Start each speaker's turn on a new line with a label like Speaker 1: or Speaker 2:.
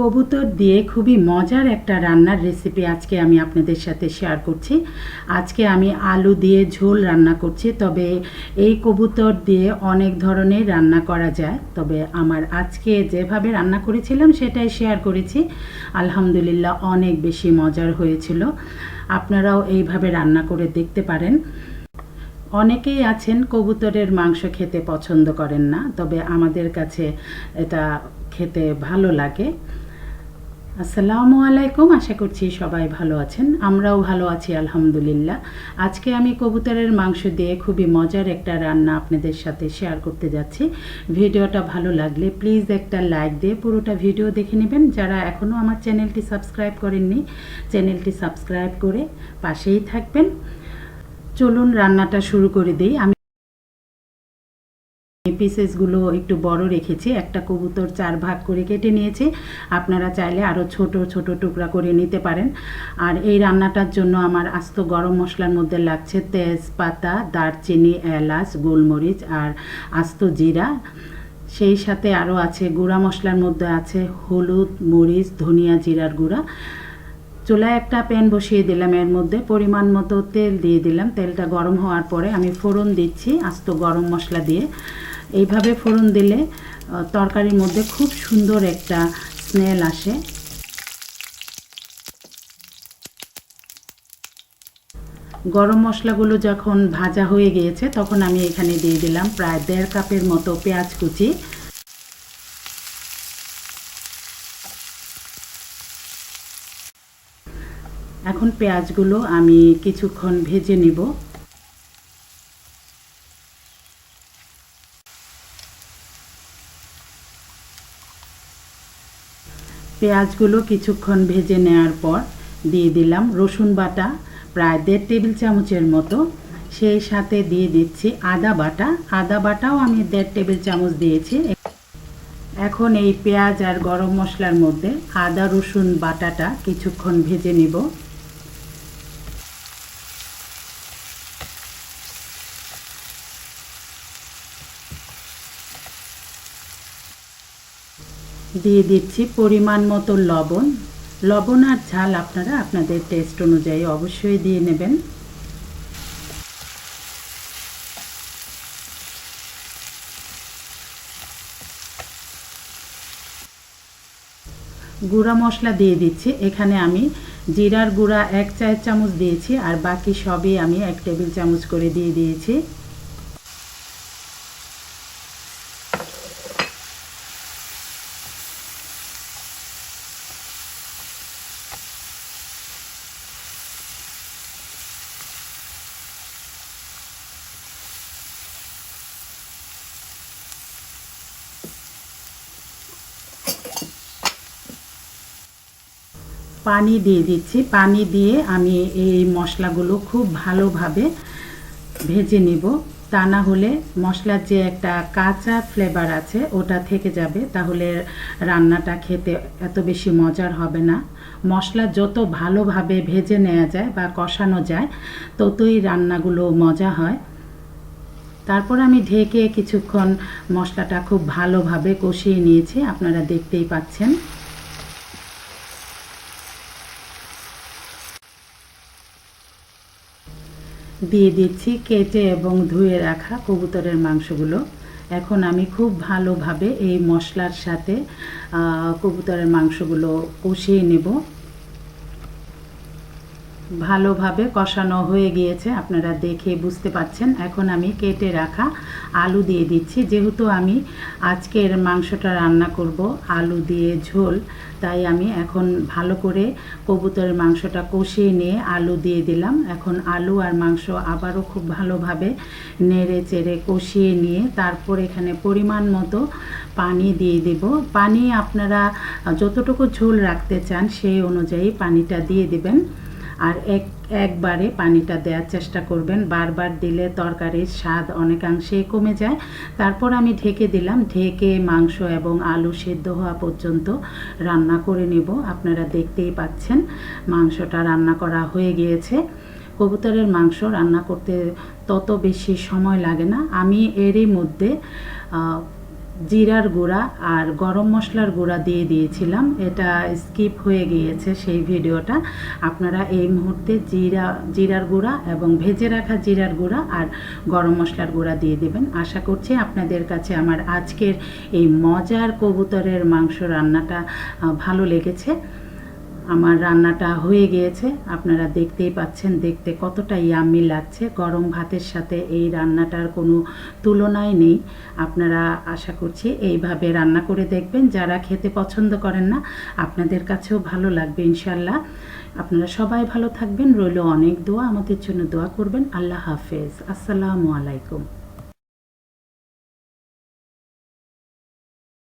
Speaker 1: কবুতর দিয়ে খুবই মজার একটা রান্নার রেসিপি আজকে আমি আপনাদের সাথে শেয়ার করছি। আজকে আমি আলু দিয়ে ঝোল রান্না করছি, তবে এই কবুতর দিয়ে অনেক ধরনের রান্না করা যায়। তবে আমার আজকে যেভাবে রান্না করেছিলাম সেটাই শেয়ার করেছি। আলহামদুলিল্লাহ অনেক বেশি মজার হয়েছিল। আপনারাও এইভাবে রান্না করে দেখতে পারেন। অনেকেই আছেন কবুতরের মাংস খেতে পছন্দ করেন না, তবে আমাদের কাছে এটা খেতে ভালো লাগে। আসসালামু আলাইকুম, আশা করছি সবাই ভালো আছেন। আমরাও ভালো আছি, আলহামদুলিল্লাহ। আজকে আমি কবুতরের মাংস দিয়ে খুবই মজার একটা রান্না আপনাদের সাথে শেয়ার করতে যাচ্ছি। ভিডিওটা ভালো লাগলে প্লিজ একটা লাইক দিয়ে পুরোটা ভিডিও দেখে নেবেন। যারা এখনও আমার চ্যানেলটি সাবস্ক্রাইব করেননি চ্যানেলটি সাবস্ক্রাইব করে পাশেই থাকবেন। চলুন রান্নাটা শুরু করে দিই। আমি পিসেসগুলো একটু বড় রেখেছি, একটা কবুতর চার ভাগ করে কেটে নিয়েছি। আপনারা চাইলে আরও ছোট ছোট টুকরা করে নিতে পারেন। আর এই রান্নাটার জন্য আমার আস্ত গরম মশলার মধ্যে লাগছে তেজপাতা, দারচিনি, এলাচ, গোলমরিচ আর আস্ত জিরা। সেই সাথে আরও আছে গুঁড়া মশলার মধ্যে আছে হলুদ, মরিচ, ধনিয়া জিরার গুঁড়া। চুলায় একটা প্যান বসিয়ে দিলাম, এর মধ্যে পরিমাণ মতো তেল দিয়ে দিলাম। তেলটা গরম হওয়ার পরে আমি ফোড়ন দিচ্ছি আস্ত গরম মশলা দিয়ে। এইভাবে ফোড়ন দিলে তরকারির মধ্যে খুব সুন্দর একটা স্মেল আসে। গরম মশলাগুলো যখন ভাজা হয়ে গিয়েছে, তখন আমি এখানে দিয়ে দিলাম প্রায় দেড় কাপের মতো পেঁয়াজ কুচি। এখন পেঁয়াজগুলো আমি কিছুক্ষণ ভেজে নিব। পেঁয়াজগুলো কিছুক্ষণ ভেজে নেওয়ার পর দিয়ে দিলাম রসুন বাটা, প্রায় দেড় টেবিল চামচের মতো। সেই সাথে দিয়ে দিচ্ছি আদা বাটা। আদা বাটাও আমি দেড় টেবিল চামচ দিয়েছি। এখন এই পেঁয়াজ আর গরম মশলার মধ্যে আদা রসুন বাটাটা কিছুক্ষণ ভেজে নিব। দিয়ে দিচ্ছি পরিমাণ মতো লবণ। লবণ আর ঝাল আপনারা আপনাদের টেস্ট অনুযায়ী অবশ্যই দিয়ে নেবেন। গুঁড়া মশলা দিয়ে দিচ্ছি। এখানে আমি জিরার গুঁড়া এক চায়ের চামচ দিয়েছি আর বাকি সবই আমি এক টেবিল চামচ করে দিয়ে দিয়েছি। পানি দিয়ে দিচ্ছি। পানি দিয়ে আমি এই মশলাগুলো খুব ভালোভাবে ভেজে নিব। তা না হলে মশলার যে একটা কাঁচা ফ্লেভার আছে, ওটা থেকে যাবে। তাহলে রান্নাটা খেতে এত বেশি মজার হবে না। মশলা যত ভালোভাবে ভেজে নেওয়া যায় বা কষানো যায়, ততই রান্নাগুলো মজা হয়। তারপর আমি ঢেকে কিছুক্ষণ মশলাটা খুব ভালোভাবে কষিয়ে নিয়েছি। আপনারা দেখতেই পাচ্ছেন। দিয়ে দিচ্ছি, কেটে এবং ধুয়ে রাখা কবুতরের মাংসগুলো। এখন আমি খুব ভালোভাবে এই মশলার সাথে কবুতরের মাংসগুলো কষিয়ে নেব। ভালোভাবে কষানো হয়ে গিয়েছে, আপনারা দেখে বুঝতে পাচ্ছেন এখন আমি কেটে রাখা আলু দিয়ে দিচ্ছি। যেহেতু আমি আজকের মাংসটা রান্না করব, আলু দিয়ে ঝোল, তাই আমি এখন ভালো করে কবুতরের মাংসটা কষিয়ে নিয়ে আলু দিয়ে দিলাম। এখন আলু আর মাংস আবারও খুব ভালোভাবে নেড়ে চেড়ে কষিয়ে নিয়ে তারপর এখানে পরিমাণ মতো পানি দিয়ে দেব। পানি আপনারা যতটুকু ঝোল রাখতে চান, সেই অনুযায়ী পানিটা দিয়ে দেবেন। আর এক, একবারে পানিটা দেওয়ার চেষ্টা করবেন। বারবার দিলে তরকারির স্বাদ অনেকাংশে কমে যায়। তারপর আমি ঢেকে দিলাম। ঢেকে মাংস এবং আলু সেদ্ধ হওয়া পর্যন্ত রান্না করে নেব। আপনারা দেখতেই পাচ্ছেন মাংসটা রান্না করা হয়ে গিয়েছে। কবুতরের মাংস রান্না করতে তত বেশি সময় লাগে না। আমি এরই মধ্যে জিরার গুঁড়া আর গরম মশলার গুঁড়া দিয়ে দিয়েছিলাম। এটা স্কিপ হয়ে গিয়েছে সেই ভিডিওটা। আপনারা এই মুহূর্তে জিরা, জিরার গুঁড়া এবং ভেজে রাখা জিরার গুঁড়া আর গরম মশলার গুঁড়া দিয়ে দেবেন। আশা করছি আপনাদের কাছে আমার আজকের এই মজার কবুতরের মাংস রান্নাটা ভালো লেগেছে। আমার রান্নাটা হয়ে গিয়েছে। আপনারা দেখতেই পাচ্ছেন, দেখতে কতটা ইয়াম্মি লাগছে। গরম ভাতের সাথে এই রান্নাটার কোনো তুলনাই নেই। আপনারা আশা করছি এইভাবে রান্না করে দেখবেন। যারা খেতে পছন্দ করেন না, আপনাদের কাছেও ভালো লাগবে ইনশাল্লাহ আপনারা সবাই ভালো থাকবেন। রইল অনেক দোয়া। আমাদের জন্য দোয়া করবেন। আল্লাহ হাফেজ। আসসালামু আলাইকুম।